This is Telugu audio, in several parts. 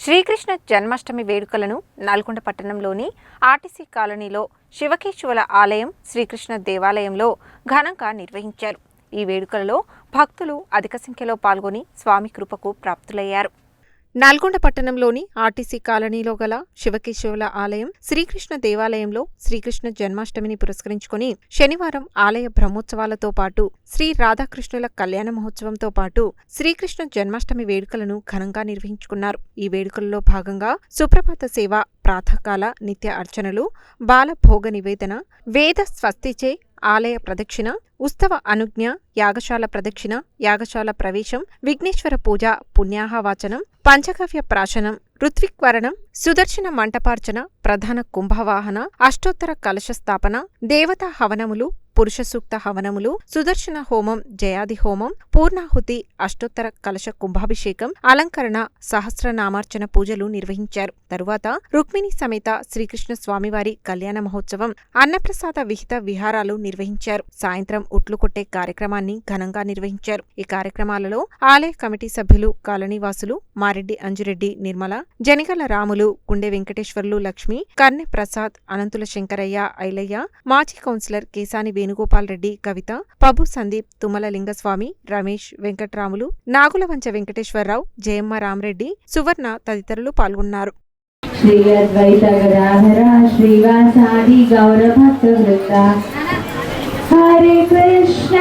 శ్రీకృష్ణ జన్మాష్టమి వేడుకలను నల్గొండ పట్టణంలోని ఆర్టీసీ కాలనీలో శివకేశ్వర ఆలయం శ్రీకృష్ణ దేవాలయంలో ఘనంగా నిర్వహించారు. ఈ వేడుకలలో భక్తులు అధిక సంఖ్యలో పాల్గొని స్వామి కృపకు ప్రాప్తులయ్యారు. నల్గొండ పట్టణంలోని ఆర్టీసీ కాలనీలో గల శివకేశవుల ఆలయం శ్రీకృష్ణ దేవాలయంలో శ్రీకృష్ణ జన్మాష్టమిని పురస్కరించుకుని శనివారం ఆలయ బ్రహ్మోత్సవాలతో పాటు శ్రీ రాధాకృష్ణుల కళ్యాణ మహోత్సవంతో పాటు శ్రీకృష్ణ జన్మాష్టమి వేడుకలను ఘనంగా నిర్వహించుకున్నారు. ఈ వేడుకల్లో భాగంగా సుప్రభాత సేవ ప్రాతకాల నిత్య అర్చనలు బాల భోగ నివేదన వేద స్వస్తిచే ఆలయ ప్రదక్షిణ ఉత్సవ అనుజ్ఞ యాగశాల ప్రదక్షిణ యాగశాల ప్రవేశం విఘ్నేశ్వర పూజ పుణ్యాహవాచనం పంచగవ్య ప్రాశనం ఋత్విక్వరణం సుదర్శన మంటపార్చన ప్రధాన కుంభవాహన అష్టోత్తర కలశ స్థాపన దేవతా హవనములు పురుష సూక్త హవనములు సుదర్శన హోమం జయాది హోమం పూర్ణాహుతి అష్టోత్తర కలశ కుంభాభిషేకం అలంకరణ సహస్రనామార్చన పూజలు నిర్వహించారు. తరువాత రుక్మిణి సమేత శ్రీకృష్ణ స్వామివారి కళ్యాణ మహోత్సవం అన్నప్రసాద విహిత విహారాలు నిర్వహించారు. సాయంత్రం ఉట్లు కొట్టే కార్యక్రమాన్ని ఘనంగా నిర్వహించారు. ఈ కార్యక్రమాలలో ఆలయ కమిటీ సభ్యులు కాలనీవాసులు మారెడ్డి అంజురెడ్డి నిర్మల జనిగల రాములు గుండె వెంకటేశ్వర్లు లక్ష్మి కర్ణె ప్రసాద్ అనంతుల శంకరయ్య ఐలయ్య మాజీ కౌన్సిలర్ కేసాని వేణుగోపాల్ రెడ్డి కవిత పబు సందీప్ తుమ్మల లింగస్వామి రమేష్ వెంకట్రాములు నాగులవంచ వెంకటేశ్వరరావు జయమ్మ రామరెడ్డి సువర్ణ తదితరులు పాల్గొన్నారు. హరే కృష్ణ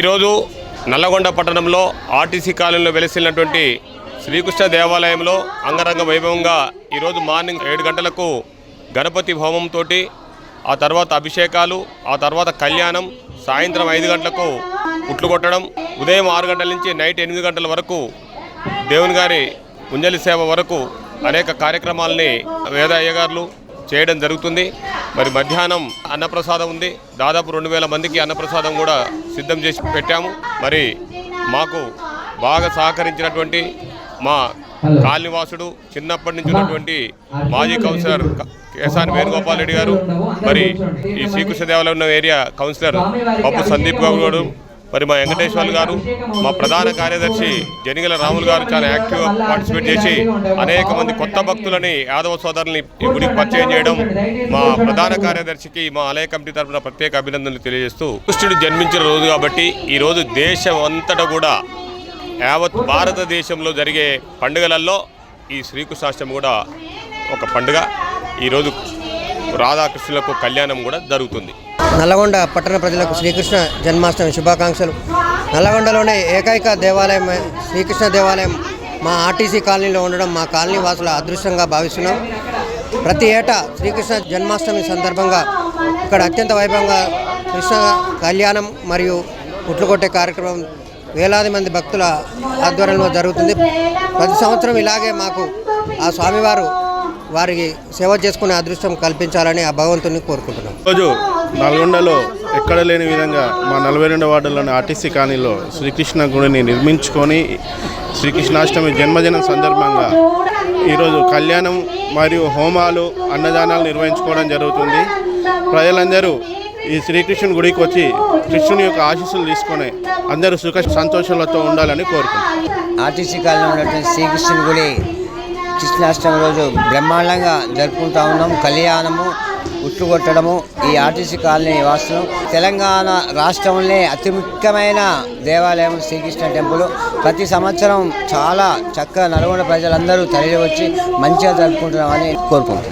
ఈరోజు నల్లగొండ పట్టణంలో ఆర్టీసీ కాలనీలో వెలిసినటువంటి శ్రీకృష్ణ దేవాలయంలో అంగరంగ వైభవంగా ఈరోజు మార్నింగ్ ఏడు గంటలకు గణపతి హోమంతో ఆ తర్వాత అభిషేకాలు ఆ తర్వాత కళ్యాణం సాయంత్రం ఐదు గంటలకు ఉట్లు కొట్టడం ఉదయం ఆరు గంటల నుంచి నైట్ ఎనిమిది గంటల వరకు దేవుని గారి ముంజలి సేవ వరకు అనేక కార్యక్రమాలని వేద అయ్యగారులు చేయడం జరుగుతుంది. మరి మధ్యాహ్నం అన్నప్రసాదం ఉంది. దాదాపు రెండు వేల మందికి అన్నప్రసాదం కూడా సిద్ధం చేసి పెట్టాము. మరి మాకు బాగా సహకరించినటువంటి మా కాలనివాసుడు చిన్నప్పటి నుంచి ఉన్నటువంటి మాజీ కౌన్సిలర్ కేసాని వేణుగోపాల్ రెడ్డి గారు మరి ఈ శ్రీకృష్ణ దేవాలయం ఉన్న ఏరియా కౌన్సిలర్ పప్పు సందీప్ గౌడ్ గారు మరి మా వెంకటేశ్వర్లు గారు మా ప్రధాన కార్యదర్శి జనిగల రాములు గారు చాలా యాక్టివ్గా పార్టిసిపేట్ చేసి అనేక మంది కొత్త భక్తులని యాదవ సోదరుల్ని ఈ గుడికి పరిచయం చేయడం మా ప్రధాన కార్యదర్శికి మా ఆలయ కమిటీ తరఫున ప్రత్యేక అభినందనలు తెలియజేస్తూ కృష్ణుడు జన్మించిన రోజు కాబట్టి ఈ రోజు దేశం అంతటా కూడా యావత్ భారతదేశంలో జరిగే పండుగలలో ఈ శ్రీకృష్ణాష్టమి కూడా ఒక పండుగ. ఈరోజు రాధాకృష్ణులకు కళ్యాణం కూడా జరుగుతుంది. నల్లగొండ పట్టణ ప్రజలకు శ్రీకృష్ణ జన్మాష్టమి శుభాకాంక్షలు. నల్లగొండలోనే ఏకైక దేవాలయం శ్రీకృష్ణ దేవాలయం మా ఆర్టీసీ కాలనీలో ఉండడం మా కాలనీ వాసుల అదృష్టంగా భావిస్తున్నాం. ప్రతి ఏటా శ్రీకృష్ణ జన్మాష్టమి సందర్భంగా ఇక్కడ అత్యంత వైభవంగా కృష్ణ కళ్యాణం మరియు ఉట్లు కొట్టే కార్యక్రమం వేలాది మంది భక్తుల ఆధ్వర్యంలో జరుగుతుంది. ప్రతి సంవత్సరం ఇలాగే మాకు ఆ స్వామివారు వారికి సేవ చేసుకునే అదృష్టం కల్పించాలని ఆ భగవంతుని కోరుకుంటున్నాం. రోజు నల్గొండలో ఎక్కడ లేని విధంగా మా నలభై రెండు వార్డులోని ఆర్టీసీ కాలనీలో శ్రీకృష్ణ గుడిని నిర్మించుకొని శ్రీకృష్ణాష్టమి జన్మదినం సందర్భంగా ఈరోజు కళ్యాణం మరియు హోమాలు అన్నదానాలు నిర్వహించుకోవడం జరుగుతుంది. ప్రజలందరూ ఈ శ్రీకృష్ణుని గుడికి వచ్చి కృష్ణుని యొక్క ఆశీస్సులు తీసుకొని అందరూ సుఖ సంతోషాలతో ఉండాలని కోరుకుంటున్నాను ఆర్టీసీ కాలంలో ఉన్నటువంటి శ్రీకృష్ణుని గుడి కృష్ణాష్టమి రోజు బ్రహ్మాండంగా జరుపుకుంటా ఉన్నాం. కళ్యాణము ఉట్లు కొట్టడము ఈ ఆర్టీసీ కాలనీ వాసులు తెలంగాణ రాష్ట్రంలోనే అతి ముఖ్యమైన దేవాలయం శ్రీకృష్ణ టెంపుల్. ప్రతి సంవత్సరం చాలా చక్కగా నల్గొండ ప్రజలందరూ తరలి వచ్చి మంచిగా జరుపుకుంటున్నామని కోరుకుంటున్నాం.